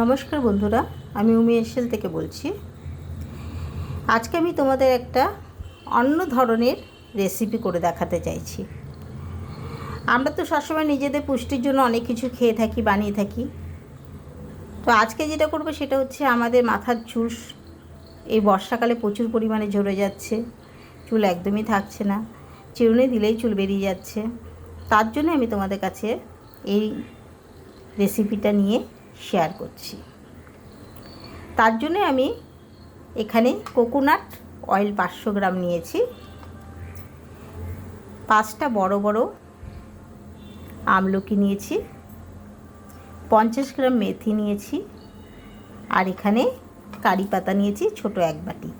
নমস্কার বন্ধুরা, আমি উমি এসেল থেকে বলছি। আজকে আমি তোমাদের একটা অন্য ধরনের রেসিপি করে দেখাতে চাইছি। আমরা তো সবসময় নিজেদের পুষ্টির জন্য অনেক কিছু খেয়ে থাকি, বানিয়ে থাকি। তো আজকে যেটা করব সেটা হচ্ছে আমাদের মাথার চুল এই বর্ষাকালে প্রচুর পরিমাণে ঝরে যাচ্ছে, চুল একদমই থাকছে না। চিরুনি দিলেই চুল বেরিয়ে যাচ্ছে। তার জন্য আমি তোমাদের কাছে এই রেসিপিটা নিয়ে শেয়ার করছি। তার জন্য আমি এখানে কোকোনাট অয়েল পাঁচশো গ্রাম নিয়েছি। পাঁচটা বড় বড় আমলকি নিয়েছি। পঞ্চাশ গ্রাম মেথি নিয়েছি। আর এখানে কারি পাতা নিয়েছি, ছোট এক বাটি।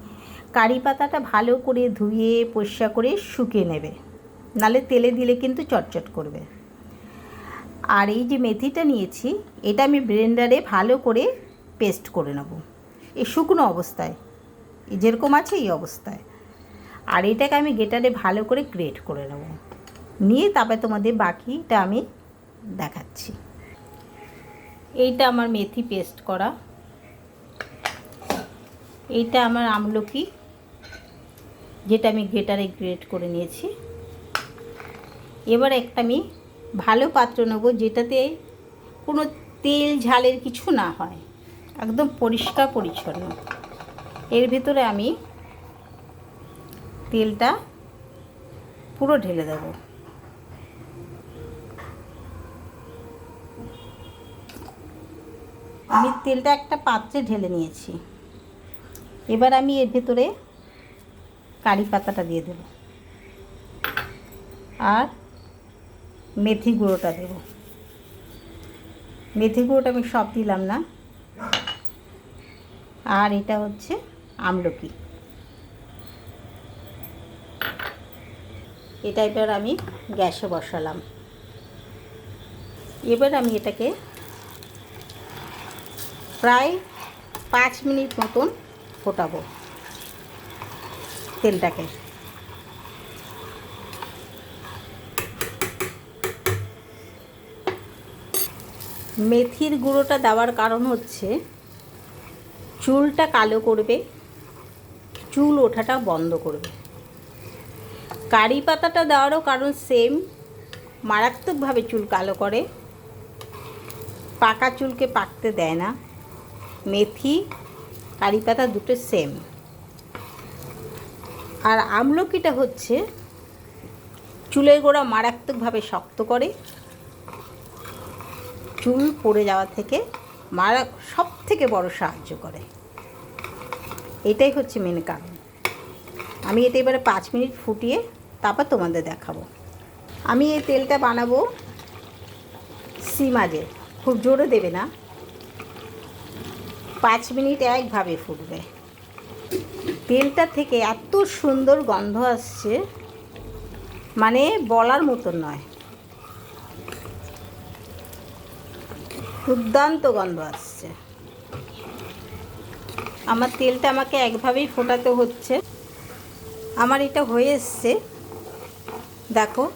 কারি পাতাটা ভালো করে ধুয়ে, পরিষ্কার করে শুকিয়ে নেবে। নালে তেলে দিলে কিন্তু চটচট করবে। আর এই যে মেথিটা নিয়েছি, এটা আমি ব্লেন্ডারে ভালো করে পেস্ট করে নেব। এই শুকনো অবস্থায় যেরকম আছে এই অবস্থায়। আর এটাকে আমি গেটারে ভালো করে গ্রেট করে নেব। নিয়ে তারপরে তোমাদের বাকিটা আমি দেখাচ্ছি। এইটা আমার মেথি পেস্ট করা। এইটা আমার আমলকি, যেটা আমি গ্রেটারে গ্রেট করে নিয়েছি। এবার একটা আমি ভালো পাত্র নেব যেটাতে কোনো তেল ঝালের কিছু না হয়, একদম পরিষ্কার পরিচ্ছন্ন। এর ভিতরে আমি তেলটা পুরো ঢেলে দেব। আমি তেলটা একটা পাত্রে ঢেলে নিয়েছি। এবার আমি এর ভেতরে কারি পাতাটা দিয়ে দেব। আর মেথি গুঁড়োটা দেব। মেথি গুঁড়োটা আমি সব দিলাম না। আর এটা হচ্ছে আমলকি। এটা এবার আমি গ্যাসে বসালাম। এবার আমি এটাকে প্রায় পাঁচ মিনিট মতন ফোটাবো তেলটাকে। মেথির গুঁড়োটা দেওয়ার কারণ হচ্ছে, চুলটা কালো করবে, চুল ওঠাটা বন্ধ করবে। কারি পাতাটা দেওয়ারও কারণ সেম মারাত্মকভাবে চুল কালো করে, পাকা চুলকে পাকতে দেয় না। মেথি, কারি পাতা দুটো সেম আর আমলকিটা হচ্ছে, চুলের গোড়া মারাত্মকভাবে শক্ত করে চুল পড়ে যাওয়া থেকে মারা সব থেকে বড় সাহায্য করে। এটাই হচ্ছে মেন কারণ। আমি এটা এবারে পাঁচ মিনিট ফুটিয়ে তারপর তোমাদের দেখাবো। আমি এই তেলটা বানাবো সিমাজে। খুব জোরে দেবে না। পাঁচ মিনিট একভাবে ফুটবে। তেলটা থেকে এত সুন্দর গন্ধ আসছে মানে বলার মতন নয়। দুর্দান্ত গন্ধ আসছে। আমার তেলটা আমাকে একভাবেই ফোটাতে হচ্ছে। আমার এটা হয়ে এসছে। দেখো,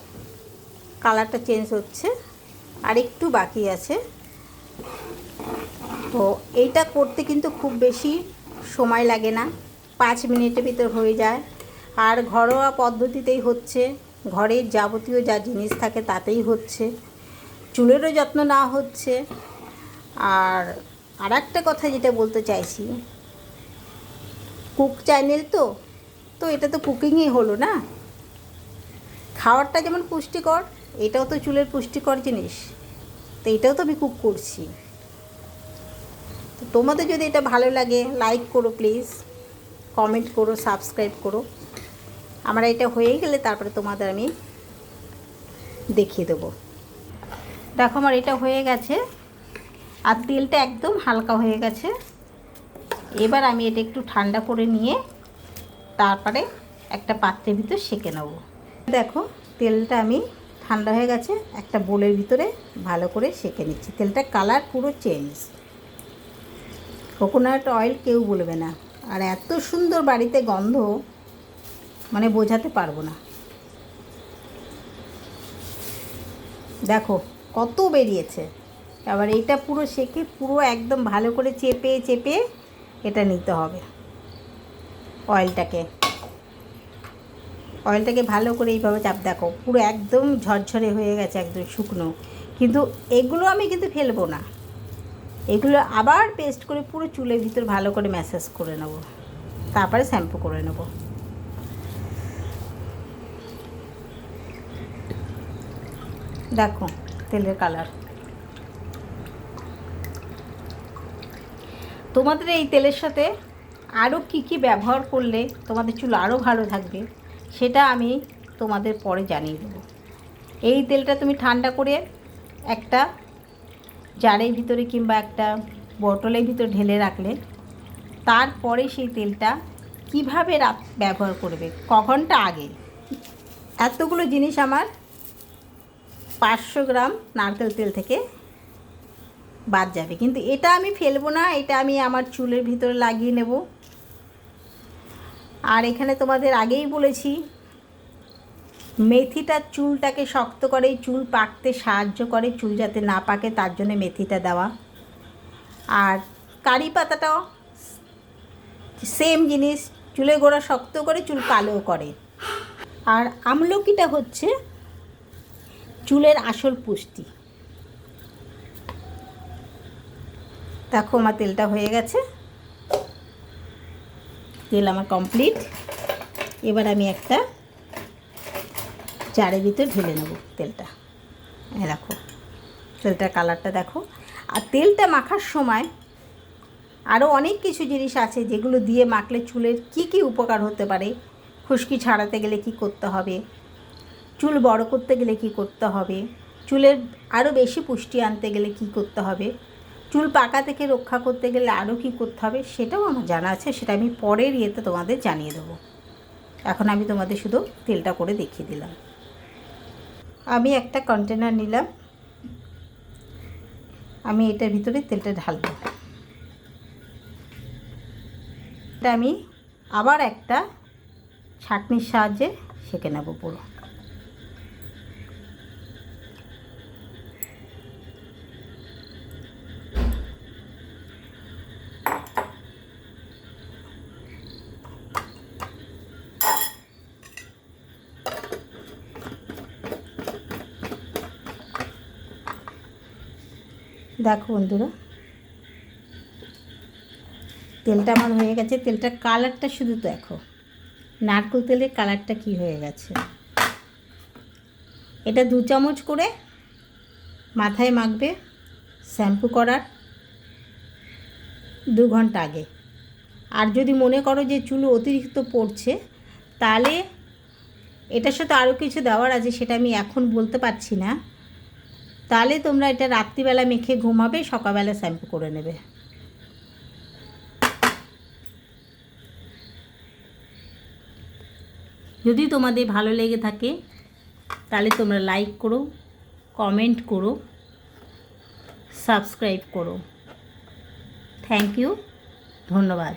কালারটা চেঞ্জ হচ্ছে। আর একটু বাকি আছে। তো এইটা করতে কিন্তু খুব বেশি সময় লাগে না। পাঁচ মিনিটের ভিতর হয়ে যায়। আর ঘরোয়া পদ্ধতিতেই হচ্ছে। ঘরের যাবতীয় যা জিনিস থাকে তাতেই হচ্ছে। চুলেরও যত্ন নেওয়া হচ্ছে। আর আর একটা কথা যেটা বলতে চাইছি কুক চ্যানেল তো তো এটা তো কুকিংই হলো না? খাওয়ারটা যেমন পুষ্টিকর, এটাও তো চুলের পুষ্টিকর জিনিস, তো এটাও তো আমি কুক করছি। তো তোমাদের যদি এটা ভালো লাগে লাইক করো প্লিজ কমেন্ট করো সাবস্ক্রাইব করো। আমার এটা হয়ে গেলে তারপরে তোমাদের আমি দেখিয়ে দেবো। দেখো আমার এটা হয়ে গেছে। আর তেলটা একদম হালকা হয়ে গেছে। এবার আমি এটা একটু ঠান্ডা করে নিয়ে তারপরে একটা পাত্রের ভিতর সেঁকে নেব। দেখো, তেলটা আমি ঠান্ডা হয়ে গেছে, একটা বোলের ভিতরে ভালো করে সেঁকে নিচ্ছি। তেলটা কালার পুরো চেঞ্জ। কোকোনাট অয়েল কেউ বলবে না। আর এত সুন্দর বাড়িতে গন্ধ মানে বোঝাতে পারব না। দেখো, কত বেরিয়েছে। এবার এটা পুরো সেকে পুরো একদম ভালো করে চেপে চেপে এটা নিতে হবে। অয়েলটাকে। অয়েলটাকে ভালো করে এইভাবে চাপ, দেখো, পুরো একদম ঝরঝরে হয়ে গেছে একদম শুকনো। কিন্তু এগুলো আমি কিন্তু ফেলব না। এগুলো আবার পেস্ট করে পুরো চুলের ভিতর ভালো করে ম্যাসাজ করে নেব। তারপরে শ্যাম্পু করে নেব। দেখো, তেলের কালার। তোমাদের এই তেলের সাথে আরও কি কি ব্যবহার করলে তোমাদের চুল আরও ভালো থাকবে, সেটা আমি তোমাদের পরে জানিয়ে দেবো। এই তেলটা তুমি ঠান্ডা করে একটা জারের ভিতরে কিংবা একটা বটলের ভিতরে ঢেলে রাখলে, তারপরে সেই তেলটা কীভাবে ব্যবহার করবে, ক ঘণ্টা আগে? এতগুলো জিনিস আমার পাঁচশো গ্রাম নারকেল তেল থেকে বাদ যাবে। কিন্তু এটা আমি ফেলব না, এটা আমি আমার চুলের ভিতরে লাগিয়ে নেব। আর এখানে তোমাদের আগেই বলেছি, মেথিটা চুলটাকে শক্ত করে, চুল পাকতে সাহায্য করে, চুল যাতে না পাকে তার জন্য মেথিটা দেওয়া। আর কারি পাতাটাও সেম জিনিস চুলের গোড়া শক্ত করে, চুল কালো করে। আর আমলকিটা হচ্ছে চুলের আসল পুষ্টি। দেখো আমার তেলটা হয়ে গেছে। তেল আমার কমপ্লিট এবার আমি একটা চারের ভিতর ঢেলে নেব তেলটা। এই দেখো, তেলটার কালারটা দেখো। আর তেলটা মাখার সময় আরও অনেক কিছু জিনিস আছে যেগুলো দিয়ে মাখলে চুলের কি কি উপকার হতে পারে, খুশকি ছাড়াতে গেলে কি করতে হবে, চুল বড় করতে গেলে কি করতে হবে, চুলের আরও বেশি পুষ্টি আনতে গেলে কি করতে হবে চুল পাকা থেকে রক্ষা করতে গেলে আরও কী করতে হবে সেটাও আমার জানা আছে, সেটা আমি পরের ইয়েতে তোমাদের জানিয়ে দেবো। এখন আমি তোমাদের শুধু তেলটা করে দেখিয়ে দিলাম। আমি একটা কন্টেনার নিলাম। আমি এটার ভিতরে তেলটা ঢালবো। এটা আমি আবার একটা ছাঁকনির সাহায্যে সেঁকে নেব পুরো। দেখো বন্ধুরা। তেলটা আমার হয়ে গেছে। তেলটার কালারটা শুধু দেখো। নারকেল তেলের কালারটা কি হয়ে গেছে। এটা দু চামচ করে মাথায় মাখবে, শ্যাম্পু করার দু ঘণ্টা আগে। আর যদি মনে করো যে চুল অতিরিক্ত পড়ছে, তাহলে এটার সাথে আরও কিছু দেওয়ার আছে, সেটা আমি এখন বলতে পারছি না। তাহলে তোমরা এটা রাত্রিবেলা মেখে ঘুমাবে, সকালবেলা শ্যাম্পু করে নেবে। যদি তোমাদের ভালো লেগে থাকে, তাহলে তোমরা লাইক করো কমেন্ট করো সাবস্ক্রাইব করো। থ্যাংক ইউ ধন্যবাদ।